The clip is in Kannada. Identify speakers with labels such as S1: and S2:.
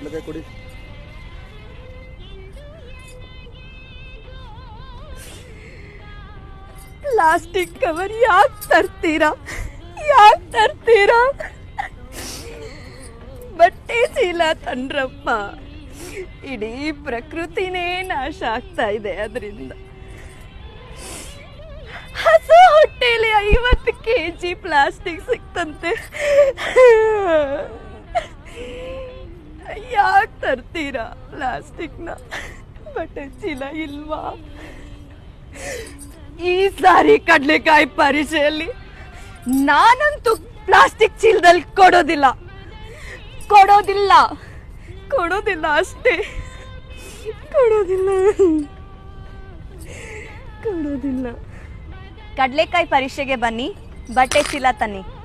S1: ಕಡಲೆಕಾಯಿ ಕೊಡಿ.
S2: ಪ್ಲಾಸ್ಟಿಕ್ ಕವರ್ ಯಾಕೆ ತರ್ತೀರಾ? ಯಾಕೆ ತರ್ತೀರಾ? ಬಟ್ಟೆ ಚೀಲ ತಂಡ್ರಪ್ಪ ಇಡೀ ಪ್ರಕೃತಿನೇ ನಾಶ ಆಗ್ತಾ ಇದೆ ಅದರಿಂದ. ಹಸು ಹೊಟ್ಟೆಯಲ್ಲಿ ಐವತ್ತು ಕೆ ಜಿ ಪ್ಲಾಸ್ಟಿಕ್ ಸಿಕ್ತಂತೆ. ಯಾಕೆ ತರ್ತೀರಾ ಪ್ಲಾಸ್ಟಿಕ್ನ? ಬಟ್ಟೆ ಚೀಲ ಇಲ್ವಾ? ಈ ಸಾರಿ ಕಡಲೆಕಾಯಿ ಪರೀಕ್ಷೆಯಲ್ಲಿ ನಾನಂತೂ ಪ್ಲಾಸ್ಟಿಕ್ ಚೀಲದಲ್ಲಿ ಕೊಡೋದಿಲ್ಲ. ಕೊಡೋದಿಲ್ಲ. ಕೊಡೋದಿಲ್ಲ ಅಷ್ಟೇ. ಕೊಡೋದಿಲ್ಲ. ಕೊಡೋದಿಲ್ಲ.
S3: ಕಡಲೆಕಾಯಿ ಪರೀಕ್ಷೆಗೆ ಬನ್ನಿ, ಬಟ್ಟೆ ಚೀಲ ತನ್ನಿ.